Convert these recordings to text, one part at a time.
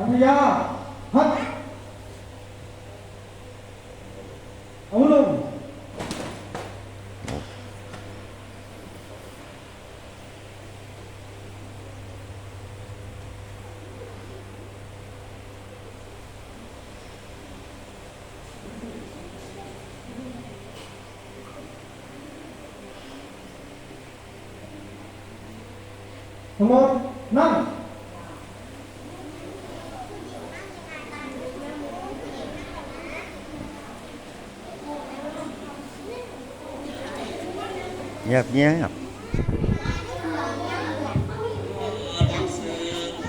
ปัญญาฮัดเอาลงทั้งหมดนั่ง เงียบเงียบ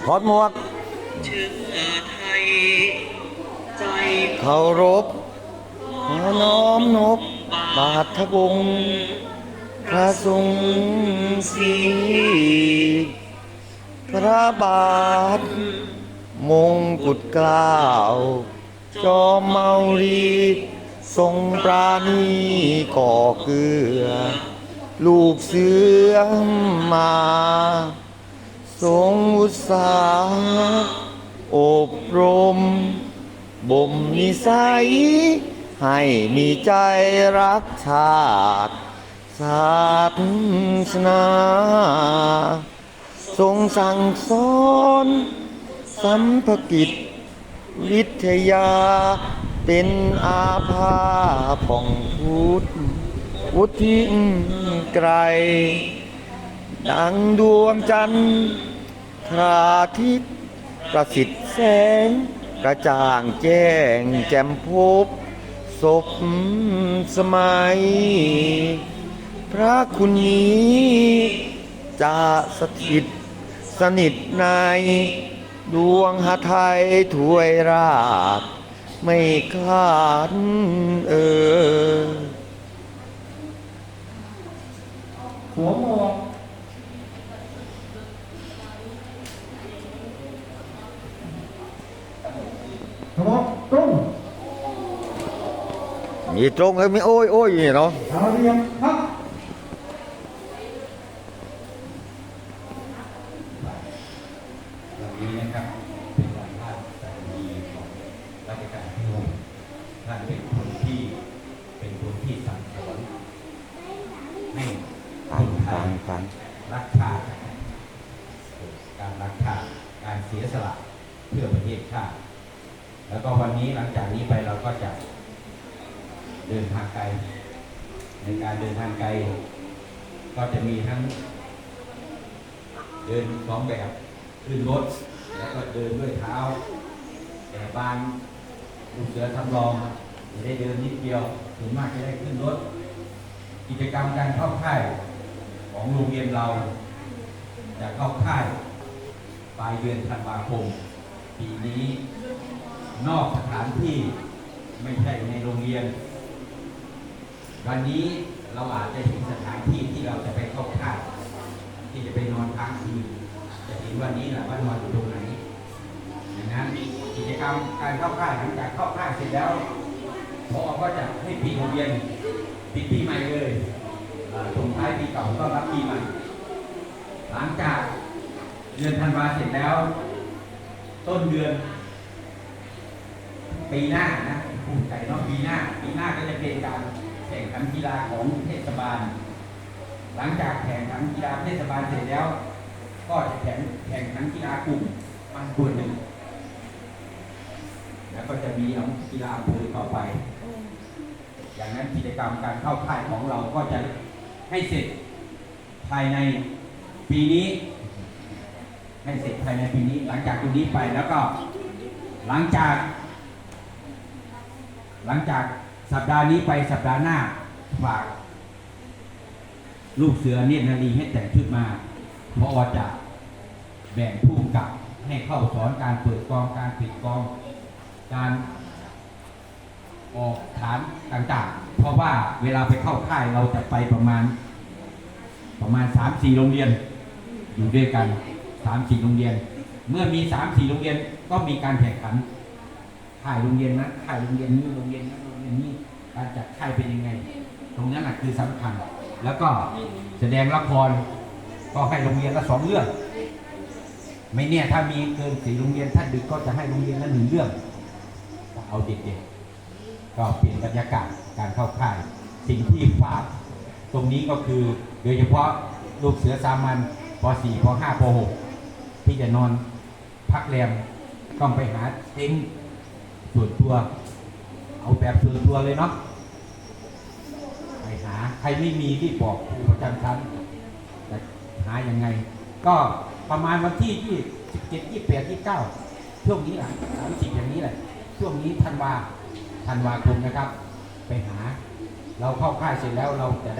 ถอดหมวกเชื้อไทยใจเคารพขอน้อมนบบาทวงพระทรงศรีพระบาท มงกุฎกล้าวจอมเมารี ทรงปราณีก่อเกลือ ลูกเสือมาทรงอุตสาห์อบรม บ่มนิสัย ให้มีใจรักชาติศาสนา ทรงสั่งสอนสัมภกิจ วิทยาเป็นอาภาผ่องพุทธ วุฒิไกรดังดวงจันทร์คราทิตย์ประสิทธิ์แสง กระจ่างแจ้งแจ่มพบศพสมัย พระคุณนี้จะสถิตสนิทใน ดวงหาไทยถวยราชไม่คลาดเออ หัวหมวกทั้งหมดตรงมีตรงเลยไม่โอ้ยโอ้ยอย่างนี้เนาะขาเรียงฮักวันนี้นะครับเป็นวันพระสดีของราชการที่หกท่านเป็นคนที่เป็นคนที่สั่งสอนให้ค ฟังฟังฟังรักชาติการรักชาติการเสียสละเพื่อประเทศชาติ แล้วก็วันนี้หลังจากนี้ไปเราก็จะเดินทางไกล ในการเดินทางไกล ก็จะมีทั้ง เดินสองแบบขึ้นรถแล้วก็เดินด้วยเท้า แต่บางลูกเสือทำรองจะได้เดินนิดเดียวส่วนมากจะได้ขึ้นรถ กิจกรรมการเข้าค่าย ของโรงเรียนเรา จะเข้าค่ายปลายเดือนธันวาคม ปีนี้ นอกสถานที่ไม่ใช่ในโรงเรียน วันนี้เราอาจจะเห็นสถานที่ที่เราจะไปเข้าค่ายที่จะไปนอนค้างคืนจะเห็นวันนี้แหละว่านอนอยู่ตรงไหนอย่างนั้นกิจกรรมการเข้าค่ายหลังจากเข้าค่ายเสร็จแล้วพอก็จะให้ปีโรงเรียนปิดปีใหม่เลย ส่งท้ายปีเก่าต้อนรับปีใหม่ หลังจากเดือนธันวาเสร็จแล้ว ต้นเดือน ปีหน้านะภูมิใจเนาะปีหน้า ปีหน้าก็จะเป็นการแข่งขันกีฬาของเทศบาล หลังจากแข่งขันกีฬาเทศบาลเสร็จแล้ว ก็จะแข่งแข่งขันกีฬากลุ่มมันตัวหนึ่งแล้วก็จะมีเอากีฬาอำเภอต่อไป อย่างนั้นกิจกรรมการเข้าค่ายของเราก็จะ ให้เสร็จภายในปีนี้ ให้เสร็จภายในปีนี้ หลังจากตรงนี้ไปแล้วก็ หลังจาก หลังจากสัปดาห์นี้ไปสัปดาห์หน้าฝากลูกเสือเนตรนารีให้แต่งชุดมาเพราะว่าจะแบ่งผู้กำกับให้เข้าสอนการเปิดกองการปิดกองการ ออกฐานต่างๆ เพราะว่าเวลาไปเข้าค่ายเราจะไปประมาณ ประมาณสามสี่โรงเรียน อยู่ด้วยกันสามสี่โรงเรียน เมื่อมีสามสี่โรงเรียนก็มีการแข่งขันค่ายโรงเรียนนั้นค่ายโรงเรียนนี้โรงเรียนนั้นโรงเรียนนี้การจัดค่ายเป็นยังไง ตรงนั้นแหะคือสำคัญ แล้วก็แสดงละครก็ให้โรงเรียนละสองเรื่อง ไม่เนี่ยถ้ามีเกินสี่โรงเรียนถ้าดึกก็จะให้โรงเรียนละหนึ่งเรื่องเอาเด็กๆ ก็เปลี่ยนบรรยากาศการเข้าค่าย สิ่งที่ฝากตรงนี้ก็คือโดยเฉพาะลูกเสือสามัญป .4 ป .5 ป .6 ที่จะนอนพักแรมต้องไปหาเต็นท์ส่วนตัวเอาแบบส่วนตัวเลยเนาะไปหาใครไม่มีรีบบอกครูประจำชั้นจะหายังไง ก็ประมาณวันที่ที่17 28 29ช่วงนี้แหละ30อย่างนี้แหละช่วงนี้ธันวา ธันวาคมนะครับ ไปหา เราเข้าค่ายเสร็จแล้วเราจะได้